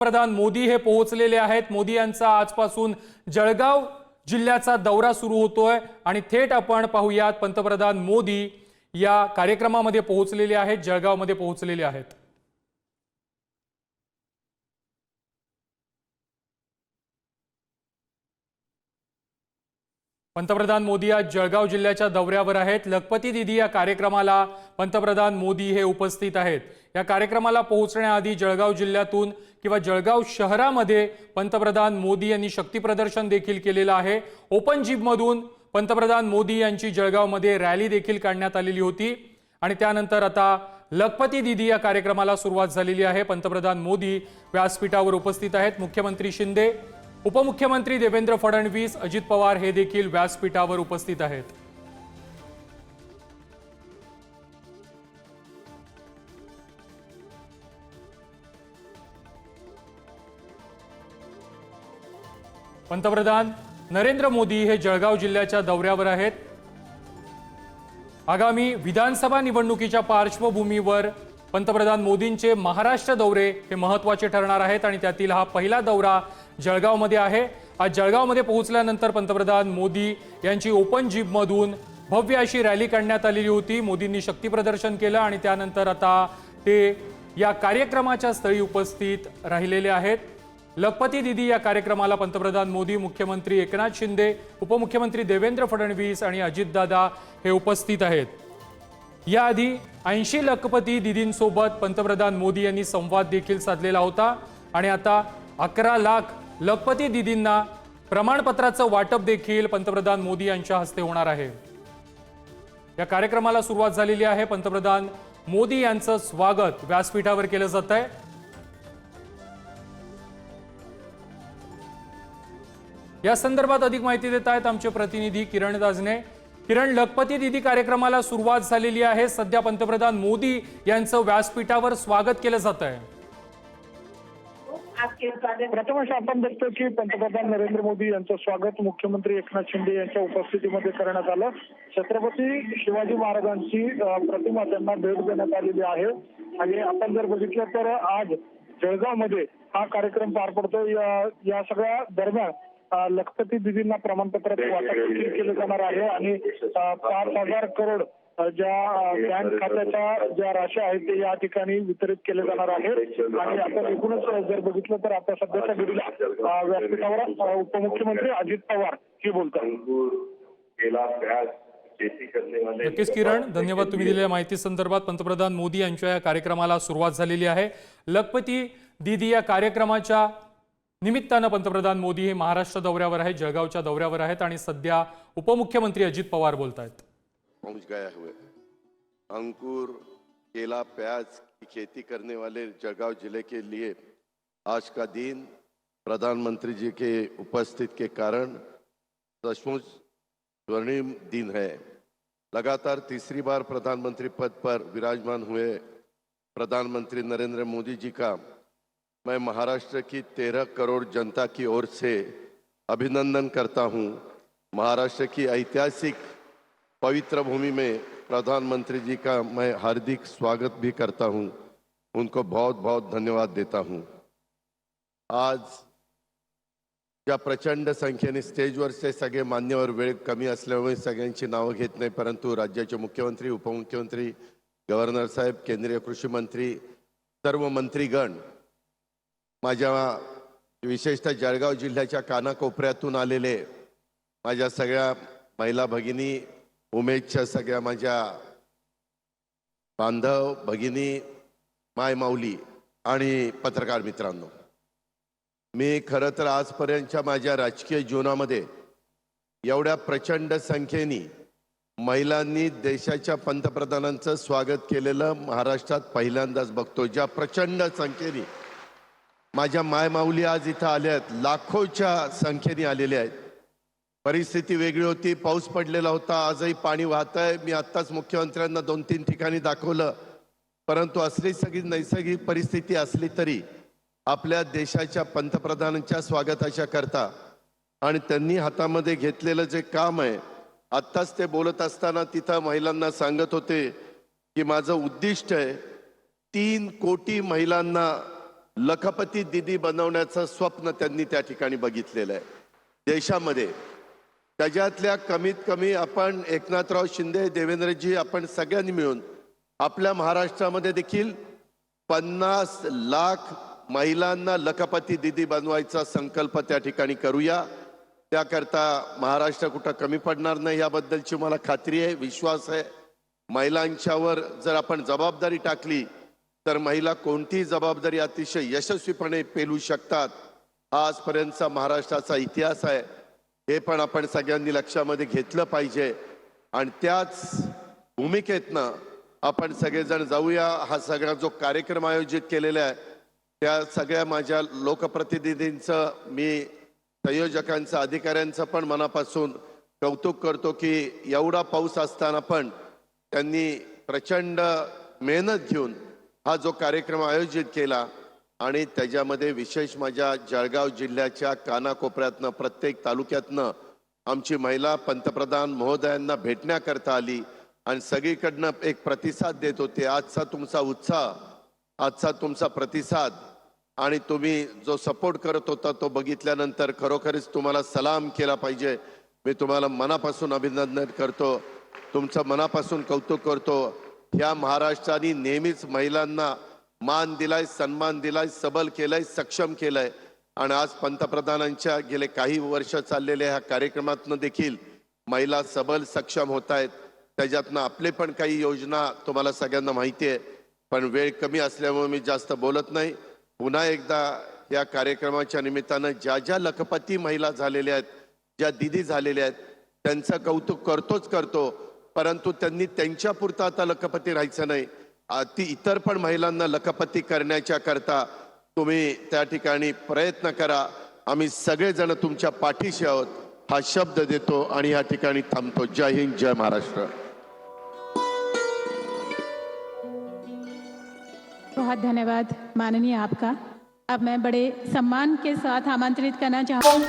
पंतप्रधान मोदी हे पोहोचलेले आहेत. मोदी यांचा आजपासून जळगाव जिल्ह्याचा दौरा सुरू होतोय. आणि थेट आपण पाहूयात पंतप्रधान मोदी या कार्यक्रमामध्ये पोहोचलेले आहेत जळगावमध्ये पोहोचलेले आहेत. पंतप्रधान मोदी आज जळगाव जिल्ह्याच्या दौऱ्यावर आहेत. लखपती दिदी या कार्यक्रमाला पंतप्रधान मोदी हे उपस्थित आहेत. या कार्यक्रमाला पोहोचण्याआधी जळगाव जिल्ह्यातून किंवा जळगाव शहरामध्ये पंतप्रधान मोदी यांनी शक्तीप्रदर्शन देखील केलेलं आहे. ओपन जीपमधून पंतप्रधान मोदी यांची जळगावमध्ये रॅली देखील काढण्यात आलेली होती. आणि त्यानंतर आता लखपती दिदी या कार्यक्रमाला सुरुवात झालेली आहे. पंतप्रधान मोदी व्यासपीठावर उपस्थित आहेत. मुख्यमंत्री शिंदे उपमुख्यमंत्री देवेंद्र फडणवीस अजित पवार हे देखील व्यासपीठावर उपस्थित आहेत. पंतप्रधान नरेंद्र मोदी हे जळगाव जिल्ह्याच्या दौऱ्यावर आहेत. आगामी विधानसभा निवडणुकीच्या पार्श्वभूमीवर पंतप्रधान मोदींचे महाराष्ट्र दौरे हे महत्त्वाचे ठरणार आहेत आणि त्यातील हा पहिला दौरा जळगावमध्ये आहे. आज जळगावमध्ये पोहोचल्यानंतर पंतप्रधान मोदी यांची ओपन जीपमधून भव्य अशी रॅली काढण्यात आलेली होती. मोदींनी शक्तीप्रदर्शन केलं आणि त्यानंतर आता ते या कार्यक्रमाच्या स्थळी उपस्थित राहिलेले आहेत. लखपती दिदी या कार्यक्रमाला पंतप्रधान मोदी मुख्यमंत्री एकनाथ शिंदे उपमुख्यमंत्री देवेंद्र फडणवीस आणि अजितदादा हे उपस्थित आहेत. याआधी ऐंशी लखपती दिदींसोबत पंतप्रधान मोदी यांनी संवाद देखील साधलेला होता. आणि आता अकरा लाख लखपती दिदींना प्रमाणपत्राचं वाटप देखील पंतप्रधान मोदी यांच्या हस्ते होणार आहे. या कार्यक्रमाला सुरुवात झालेली आहे. पंतप्रधान मोदी यांचं स्वागत व्यासपीठावर केलं जात आहे. या संदर्भात अधिक माहिती देत आहेत आमचे प्रतिनिधी किरण दाजने किरण लखपती दिदी कार्यक्रमाला सुरुवात झालेली आहे. सध्या पंतप्रधान मोदी यांचं व्यासपीठावर स्वागत केलं जात आहे. प्रथमच आपण बघतो की पंतप्रधान नरेंद्र मोदी यांचं स्वागत मुख्यमंत्री एकनाथ शिंदे यांच्या उपस्थितीमध्ये करण्यात आलं. छत्रपती शिवाजी महाराजांची प्रतिमा त्यांना भेट देण्यात आलेली आहे. आणि आपण जर बघितलं तर आज जळगावमध्ये हा कार्यक्रम पार पडतो या सगळ्या दरम्यान लखपती दिदींना प्रमाणपत्राचं वाटप केलं जाणार आहे आणि पाच हजार करोड ज्या बँक खात्याच्या ज्या राशी आहेत ते या ठिकाणी वितरित केले जाणार आहेत. आणि आपण एकूणच जर बघितलं तर आता सध्याच्या घडीला व्यासपीठावर उपमुख्यमंत्री अजित पवार हे बोलतात. नक्कीच किरण धन्यवाद तुम्ही दिलेल्या माहिती संदर्भात. पंतप्रधान मोदी यांच्या या कार्यक्रमाला सुरुवात झालेली आहे. लखपती दीदी या कार्यक्रमाच्या निमित्तानं पंतप्रधान मोदी हे महाराष्ट्र दौऱ्यावर आहेत जळगावच्या दौऱ्यावर आहेत आणि सध्या उपमुख्यमंत्री अजित पवार बोलत आहेत पहुंच हुए अंकुर केला प्याज की खेती करने वाले जळगाव जिले के लिए आज का दिन प्रधानमंत्री जी के उपस्थित के कारण सचमुच स्वर्णिम दिन है। लगातार तीसरी बार प्रधानमंत्री पद पर विराजमान हुए प्रधानमंत्री नरेंद्र मोदी जी का मैं महाराष्ट्र की तेरह करोड़ जनता की ओर से अभिनंदन करता हूँ। महाराष्ट्र की ऐतिहासिक पवित्र भूमि में प्रधानमंत्री जी का मैं हार्दिक स्वागत भी करता हूँ। उनको बहुत बहुत धन्यवाद देता हूँ। आज ज्या प्रचंड संख्येने स्टेजवरचे सगळे मान्यवर वेळ कमी असल्यामुळे सगळ्यांची नावं घेत नाही, परंतु राज्याचे मुख्यमंत्री, उपमुख्यमंत्री, गव्हर्नर साहेब, केंद्रीय कृषी मंत्री, सर्व मंत्रीगण माझ्या विशेषतः जळगाव जिल्ह्याच्या कानाकोपऱ्यातून आलेले माझ्या सगळ्या महिला भगिनी उमेदच्या सगळ्या माझ्या बांधव भगिनी माय माऊली आणि पत्रकार मित्रांनो. मी खरं तर आजपर्यंतच्या माझ्या राजकीय जीवनामध्ये एवढ्या प्रचंड संख्येने महिलांनी देशाच्या पंतप्रधानांचं स्वागत केलेलं महाराष्ट्रात पहिल्यांदाच बघतो. ज्या प्रचंड संख्येने माझ्या मायमाऊली आज इथं आल्या आहेत लाखोच्या संख्येने आलेल्या आहेत. परिस्थिती वेगळी होती. पाऊस पडलेला होता. आजही पाणी वाहत आहे मी आत्ताच मुख्यमंत्र्यांना दोन तीन ठिकाणी दाखवलं. परंतु असली सगळी नैसर्गिक परिस्थिती असली तरी आपल्या देशाच्या पंतप्रधानांच्या स्वागताच्या करता आणि त्यांनी हातामध्ये घेतलेलं जे काम आहे आत्ताच ते बोलत असताना तिथं महिलांना सांगत होते की माझं उद्दिष्ट आहे तीन कोटी महिलांना लखपती दिदी बनवण्याचं स्वप्न त्यांनी त्या ठिकाणी बघितलेलं आहे. देशामध्ये त्याच्यातल्या कमीत कमी आपण एकनाथराव शिंदे देवेंद्रजी आपण सगळ्यांनी मिळून आपल्या महाराष्ट्रामध्ये देखील पन्नास लाख महिलांना लखपती दिदी बनवायचा संकल्प त्या ठिकाणी करूया. त्याकरता महाराष्ट्र कुठं कमी पडणार नाही याबद्दलची मला खात्री आहे विश्वास आहे. महिलांच्यावर जर आपण जबाबदारी टाकली तर महिला कोणतीही जबाबदारी अतिशय यशस्वीपणे पेलू शकतात. हा आजपर्यंतचा महाराष्ट्राचा इतिहास आहे. हे पण आपण सगळ्यांनी लक्षामध्ये घेतलं पाहिजे. आणि त्याच भूमिकेतनं आपण सगळेजण जाऊया. हा सगळा जो कार्यक्रम आयोजित केलेला आहे त्या सगळ्या माझ्या लोकप्रतिनिधींचं मी संयोजकांचं अधिकाऱ्यांचं पण मनापासून कौतुक करतो की एवढा पाऊस असताना पण त्यांनी प्रचंड मेहनत घेऊन हा जो कार्यक्रम आयोजित केला आणि त्याच्यामध्ये विशेष माझ्या जळगाव जिल्ह्याच्या कानाकोपऱ्यातनं प्रत्येक तालुक्यातनं आमची महिला पंतप्रधान महोदयांना भेटण्याकरता आली आणि सगळीकडनं एक प्रतिसाद देत होते. आजचा तुमचा उत्साह आजचा तुमचा प्रतिसाद आणि तुम्ही जो सपोर्ट करत होता तो बघितल्यानंतर खरोखरीच तुम्हाला सलाम केला पाहिजे. मी तुम्हाला मनापासून अभिनंदन करतो. तुमचं मनापासून कौतुक करतो. ह्या महाराष्ट्राने नेहमीच महिलांना मान दिलाय सन्मान दिलाय सबल केलाय सक्षम केलाय. आणि आज पंतप्रधानांच्या गेले काही वर्ष चाललेल्या ह्या कार्यक्रमातनं देखील महिला सबल सक्षम होत आहेत त्याच्यातनं आपले पण काही योजना तुम्हाला सगळ्यांना माहिती आहे. पण वेळ कमी असल्यामुळे मी जास्त बोलत नाही. पुन्हा एकदा या कार्यक्रमाच्या निमित्तानं ज्या ज्या लखपती महिला झालेल्या आहेत ज्या दिदी झालेल्या आहेत त्यांचं कौतुक करतोच करतो. परंतु त्यांनी त्यांच्या पुरता आता लखपती राहायचं नाही. ती इतर पण महिलांना लखपती करण्याच्या करता तुम्ही त्या ठिकाणी प्रयत्न करा. आम्ही सगळेजण तुमच्या पाठीशी आहोत. हा शब्द देतो आणि या ठिकाणी थांबतो. जय हिंद जय महाराष्ट्र. बहुत धन्यवाद. माननीय आपका. अब मैं बड़े सम्मान के साथ आमंत्रित करना चाहूँ।